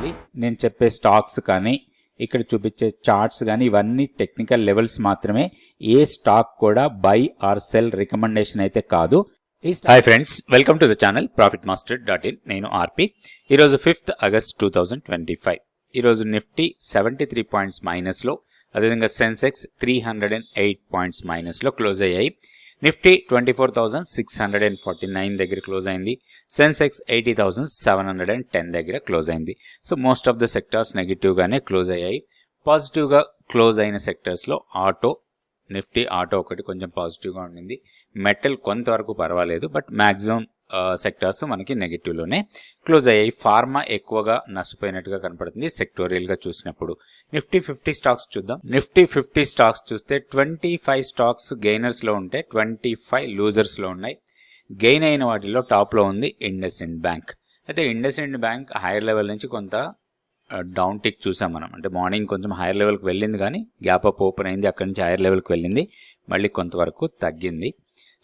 చేయాలి నేను చెప్పే స్టాక్స్ కానీ ఇక్కడ చూపించే చార్ట్స్ కానీ ఇవన్నీ టెక్నికల్ లెవెల్స్ మాత్రమే. ఏ స్టాక్ కూడా బై ఆర్ సెల్ రికమెండేషన్ అయితే కాదు. Hi friends welcome to the channel profit master dot in. నేను ఆర్పి ఈరోజు fifth August two thousand twenty five. ఈరోజు నిఫ్టీ సెవెంటీ త్రీ పాయింట్స్ మైనస్లో అదేవిధంగా Sensex three hundred and eight points మైనస్లో close అయ్యాయి. Nifty twenty four thousand six hundred and forty nine దగ్గర close అయింది. Sensex eighty thousand seven hundred and ten దగ్గర close అయింది. So most of the sectors నెగిటివ్గానే close అయ్యాయి. పాజిటివ్గా close అయిన సెక్టర్స్లో auto Nifty auto ఒకటి కొంచెం పాజిటివ్గా ఉండింది. మెటల్ కొంతవరకు పర్వాలేదు బట్ మ్యాక్సిమం సెక్టార్స్ మనకి నెగిటివ్లోనే క్లోజ్ అయ్యాయి. ఫార్మా ఎక్కువగా నష్టపోయినట్టుగా కనపడుతుంది. సెక్టోరియల్గా చూసినప్పుడు నిఫ్టీ ఫిఫ్టీ స్టాక్స్ చూద్దాం. నిఫ్టీ ఫిఫ్టీ స్టాక్స్ చూస్తే ట్వంటీ ఫైవ్ స్టాక్స్ గెయినర్స్లో ఉంటే ట్వంటీ ఫైవ్ లూజర్స్లో ఉన్నాయి. గెయిన్ అయిన వాటిలో టాప్లో ఉంది ఇండస్ ఇండ్ బ్యాంక్ అయితే ఇండస్ ఇండ్ బ్యాంక్ హైయర్ లెవెల్ నుంచి కొంత డౌన్ టిక్ చూసాం మనం. అంటే మార్నింగ్ కొంచెం హైయర్ లెవెల్కి వెళ్ళింది కానీ గ్యాప్ అప్ ఓపెన్ అయింది. అక్కడి నుంచి హైయర్ లెవెల్కి వెళ్ళింది. మళ్ళీ కొంతవరకు తగ్గింది.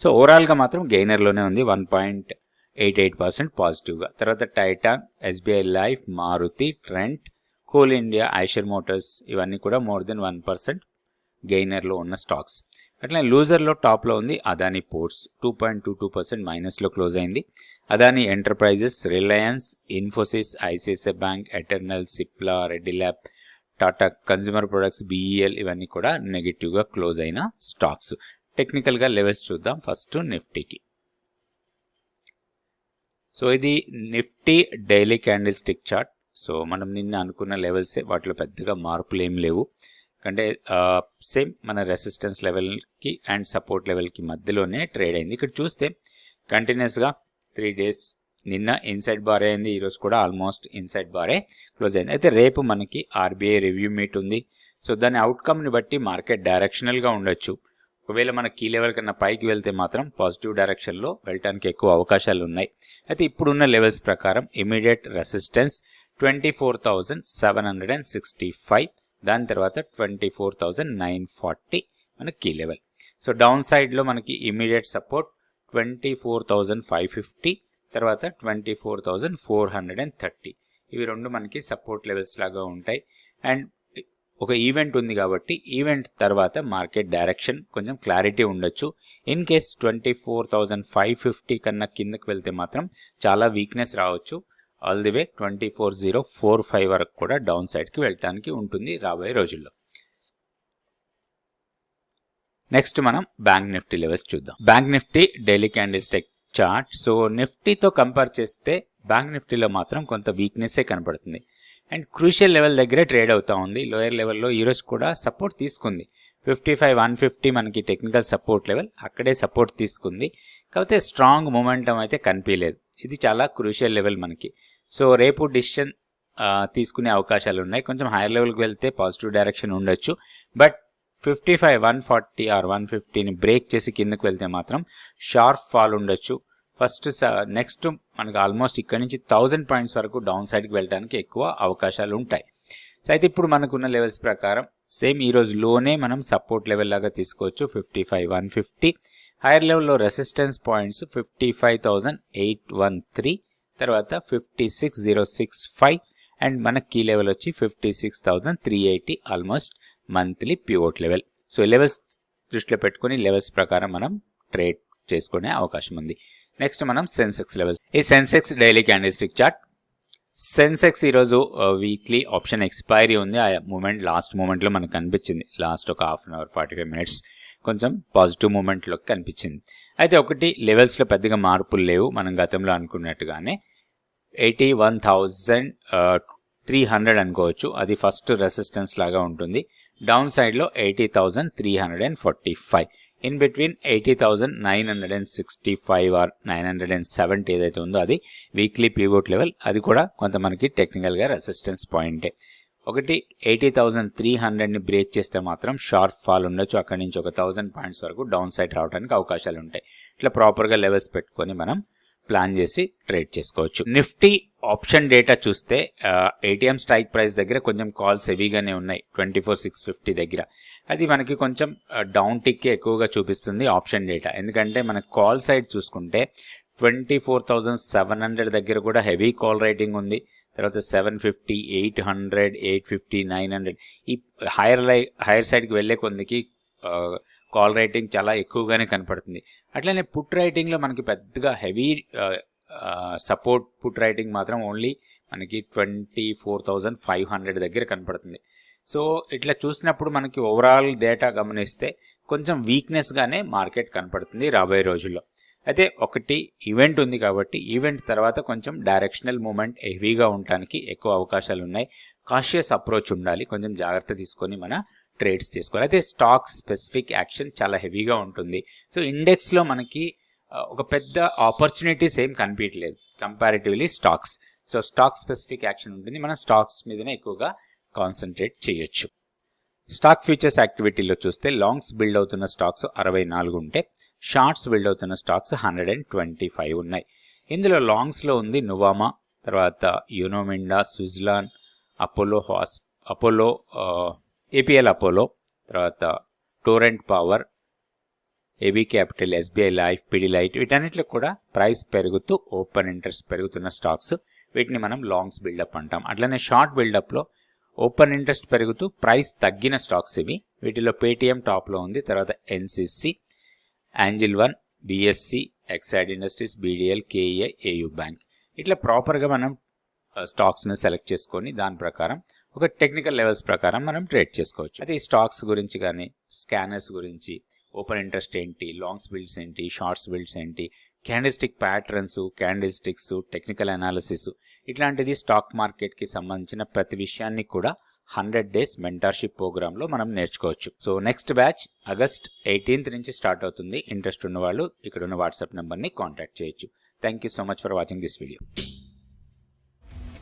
సో ఓవరాల్గా మాత్రం గెయినర్లోనే ఉంది. One point eight eight percent పాజిటివ్గా. తర్వాత Titan SBI life Maruti Trent coal India Eicher motors ఇవన్నీ కూడా మోర్ దెన్ వన్ పర్సెంట్ గెయినర్లో ఉన్న స్టాక్స్. అట్లనే లూజర్లో టాప్లో ఉంది. Adani ports two point two two percent మైనస్లో close అయింది. Adani enterprises Reliance Infosys ICICI bank Eternal Cipla Reddy lab Tata consumer products BEL ఇవన్నీ కూడా నెగిటివ్గా క్లోజ్ అయిన స్టాక్స్. టెక్నికల్గా లెవెల్స్ చూద్దాం. ఫస్ట్ నిఫ్టీకి. సో ఇది Nifty daily candlestick chart. So మనం నిన్న అనుకున్న లెవెల్సే వాటిలో పెద్దగా మార్పులు ఏం లేవు. అంటే సేమ్ మన రెసిస్టెన్స్ లెవెల్కి అండ్ సపోర్ట్ లెవెల్కి మధ్యలోనే ట్రేడ్ అయింది. ఇక్కడ చూస్తే కంటిన్యూస్గా త్రీ డేస్ నిన్న ఇన్సైడ్ బారే అయింది. ఈరోజు కూడా ఆల్మోస్ట్ ఇన్సైడ్ బారే క్లోజ్ అయింది. అయితే రేపు మనకి ఆర్బీఐ రివ్యూ మీట్ ఉంది. సో దాని అవుట్కమ్ని బట్టి మార్కెట్ డైరెక్షనల్గా ఉండొచ్చు. ఒకవేళ మన కీ లెవెల్ కన్నా పైకి వెళ్తే మాత్రం పాజిటివ్ డైరెక్షన్లో వెళ్ళడానికి ఎక్కువ అవకాశాలు ఉన్నాయి. అయితే ఇప్పుడున్న లెవెల్స్ ప్రకారం immediate resistance twenty four thousand seven hundred and sixty five దాని తర్వాత twenty four thousand nine forty మన కీ లెవెల్. సో డౌన్ సైడ్లో మనకి immediate support twenty four thousand five fifty తర్వాత twenty four thousand four hundred and thirty ఇవి రెండు మనకి support levels లాగా ఉంటాయి. అండ్ ఒక ఈవెంట్ ఉంది కాబట్టి ఈవెంట్ తర్వాత మార్కెట్ డైరెక్షన్ కొంచెం క్లారిటీ ఉండొచ్చు. In case twenty four thousand five fifty కన్నా కిందకి వెళ్తే మాత్రం చాలా వీక్నెస్ రావచ్చు. All the way twenty four zero four five వరకు కూడా డౌన్ సైడ్కి వెళ్ళటానికి ఉంటుంది రాబోయే రోజుల్లో. నెక్స్ట్ మనం బ్యాంక్ నిఫ్టీ లెవెల్స్ చూద్దాం. Bank Nifty daily candlestick chart so నిఫ్టీతో compare చేస్తే బ్యాంక్ నిఫ్టీలో మాత్రం కొంత వీక్నెస్సే కనపడుతుంది. అండ్ క్రూషియల్ లెవెల్ దగ్గరే ట్రేడ్ అవుతా ఉంది. లోయర్ లెవెల్లో ఈరోజు కూడా సపోర్ట్ తీసుకుంది. ఫిఫ్టీ ఫైవ్ వన్ ఫిఫ్టీ మనకి టెక్నికల్ సపోర్ట్ లెవెల్ అక్కడే సపోర్ట్ తీసుకుంది. కాకపోతే స్ట్రాంగ్ మూమెంటం అయితే కనిపించలేదు. ఇది చాలా క్రూషియల్ లెవెల్ మనకి. సో రేపు డిసిషన్ తీసుకునే అవకాశాలు ఉన్నాయి. కొంచెం హైయర్ లెవెల్కి వెళ్తే పాజిటివ్ డైరెక్షన్ ఉండొచ్చు. But fifty five one forty or one ఫిఫ్టీని break చేసి కిందకు వెళ్తే మాత్రం షార్ప్ ఫాల్ ఉండొచ్చు. ఫస్ట్ నెక్స్ట్ మనకు ఆల్మోస్ట్ ఇక్కడ నుంచి థౌజండ్ పాయింట్స్ వరకు డౌన్ సైడ్కి వెళ్ళడానికి ఎక్కువ అవకాశాలు ఉంటాయి. సో అయితే ఇప్పుడు మనకున్న లెవెల్స్ ప్రకారం సేమ్ ఈ రోజు లోనే మనం సపోర్ట్ లెవెల్ లాగా తీసుకోవచ్చు fifty five one fifty higher లెవెల్లో resistance points fifty five thousand eight one three తర్వాత fifty six zero six five and మన కీ లెవెల్ వచ్చి fifty six thousand three eighty almost monthly pivot level so levels దృష్టిలో పెట్టుకుని levels ప్రకారం మనం trade చేసుకునే అవకాశం ఉంది నెక్స్ట్ మనం సెన్సెక్స్ లెవెల్స్ ఈ Sensex daily candlestick chart Sensex ఈరోజు వీక్లీ ఆప్షన్ ఎక్స్పైరీ ఉంది. ఆ మూమెంట్ లాస్ట్ మూమెంట్లో మనకు కనిపించింది. లాస్ట్ ఒక half an hour forty five minutes కొంచెం పాజిటివ్ మూమెంట్లో కనిపించింది. అయితే ఒకటి లెవెల్స్లో పెద్దగా మార్పులు లేవు. మనం గతంలో అనుకున్నట్టుగానే eighty one thousand three hundred అనుకోవచ్చు. అది ఫస్ట్ రెసిస్టెన్స్ లాగా ఉంటుంది. డౌన్ సైడ్లో eighty thousand three hundred and forty five in between eighty thousand nine hundred and sixty five or nine hundred and seventy ఏదైతే ఉందో అది వీక్లీ పీవోట్ లెవెల్ అది కూడా కొంత మనకి టెక్నికల్గా రెసిస్టెన్స్ పాయింటే ఒకటి ఎయిటీ థౌసండ్ త్రీ హండ్రెడ్ని బ్రేక్ చేస్తే మాత్రం షార్ప్ ఫాల్ ఉండొచ్చు. అక్కడి నుంచి ఒక థౌసండ్ పాయింట్స్ వరకు డౌన్ సైడ్ రావడానికి అవకాశాలు ఉంటాయి. ఇట్లా ప్రాపర్గా లెవెల్స్ పెట్టుకొని మనం ప్లాన్ చేసి ట్రేడ్ చేసుకోవచ్చు. నిఫ్టీ ఆప్షన్ డేటా చూస్తే ఏటీఎం స్ట్రైక్ ప్రైస్ దగ్గర కొంచెం కాల్స్ హెవీగానే ఉన్నాయి. ట్వంటీ ఫోర్ సిక్స్ ఫిఫ్టీ దగ్గర. అది మనకి కొంచెం డౌన్ టిక్కే ఎక్కువగా చూపిస్తుంది ఆప్షన్ డేటా. ఎందుకంటే మన కాల్ సైడ్ చూసుకుంటే twenty four thousand seven hundred దగ్గర కూడా హెవీ కాల్ రైటింగ్ ఉంది. తర్వాత seven fifty eight hundred eight fifty nine hundred. ఈ హైయర్ లై హైయర్ సైడ్కి వెళ్ళే కొందికి కాల్ రైటింగ్ చాలా ఎక్కువగానే కనపడుతుంది. అట్లనే పుట్ రైటింగ్లో మనకి పెద్దగా హెవీ సపోర్ట్ పుట్ రైటింగ్ మాత్రం ఓన్లీ మనకి twenty four thousand five hundred దగ్గర కనపడుతుంది. సో ఇట్లా చూసినప్పుడు మనకి ఓవరాల్ డేటా గమనిస్తే కొంచెం వీక్నెస్గానే మార్కెట్ కనపడుతుంది రాబోయే రోజుల్లో. అయితే ఒకటి ఈవెంట్ ఉంది కాబట్టి ఈవెంట్ తర్వాత కొంచెం డైరెక్షనల్ మూమెంట్ హెవీగా ఉండటానికి ఎక్కువ అవకాశాలు ఉన్నాయి కాషియస్ అప్రోచ్ ఉండాలి. కొంచెం జాగ్రత్త తీసుకొని మన ట్రేడ్స్ తీసుకోవాలి అయితే స్టాక్ స్పెసిఫిక్ యాక్షన్ చాలా హెవీగా ఉంటుంది. సో ఇండెక్స్లో మనకి ఒక పెద్ద ఆపర్చునిటీస్ ఏం కనిపించలేదు comparatively stocks. So stock specific action ఉంటుంది. మనం స్టాక్స్ మీదనే ఎక్కువగా కాన్సన్ట్రేట్ చేయొచ్చు. స్టాక్ ఫ్యూచర్స్ యాక్టివిటీలో చూస్తే లాంగ్స్ బిల్డ్ అవుతున్న స్టాక్స్ అరవై నాలుగు ఉంటే షార్ట్స్ బిల్డ్ అవుతున్న stocks hundred and twenty five ఉన్నాయి. ఇందులో లాంగ్స్లో ఉంది నువామా తర్వాత యునోమిండా స్విట్జర్లాండ్ అపోలో హాస్ అపోలో ఏపీఎల్ అపోలో తర్వాత Torrent Power AB Capital SBI Life Pidilite వీటన్నిటిలో కూడా ప్రైస్ పెరుగుతూ ఓపెన్ ఇంట్రెస్ట్ పెరుగుతున్న స్టాక్స్. వీటిని మనం లాంగ్స్ బిల్డప్ అంటాం. అట్లనే షార్ట్ బిల్డప్లో ఓపెన్ ఇంట్రెస్ట్ పెరుగుతూ ప్రైస్ తగ్గిన స్టాక్స్ ఇవి. వీటిలో పేటీఎం టాప్లో ఉంది. తర్వాత NCC Angel One BSE Exide Industries BDL KEI AU Bank. ఇట్లా ప్రాపర్గా మనం స్టాక్స్ని సెలెక్ట్ చేసుకొని దాని ప్రకారం ఒక టెక్నికల్ లెవెల్స్ ప్రకారం మనం ట్రేడ్ చేసుకోవచ్చు. అయితే ఈ స్టాక్స్ గురించి కానీ స్కానర్స్ గురించి ఓపెన్ ఇంట్రెస్ట్ ఏంటి లాంగ్స్ బిల్డ్స్ ఏంటి షార్ట్స్ బిల్డ్స్ ఏంటి candlestick patterns candlesticks technical analysis ఇట్లాంటిది స్టాక్ మార్కెట్కి సంబంధించిన ప్రతి విషయాన్ని కూడా హండ్రెడ్ డేస్ మెంటర్షిప్ ప్రోగ్రాంలో మనం నేర్చుకోవచ్చు. So next batch August eighteenth నుంచి స్టార్ట్ అవుతుంది. ఇంట్రెస్ట్ ఉన్న వాళ్ళు ఇక్కడ ఉన్న వాట్సాప్ నెంబర్ని కాంటాక్ట్ చేయొచ్చు. Thank you so much for watching this video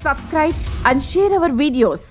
subscribe and share our videos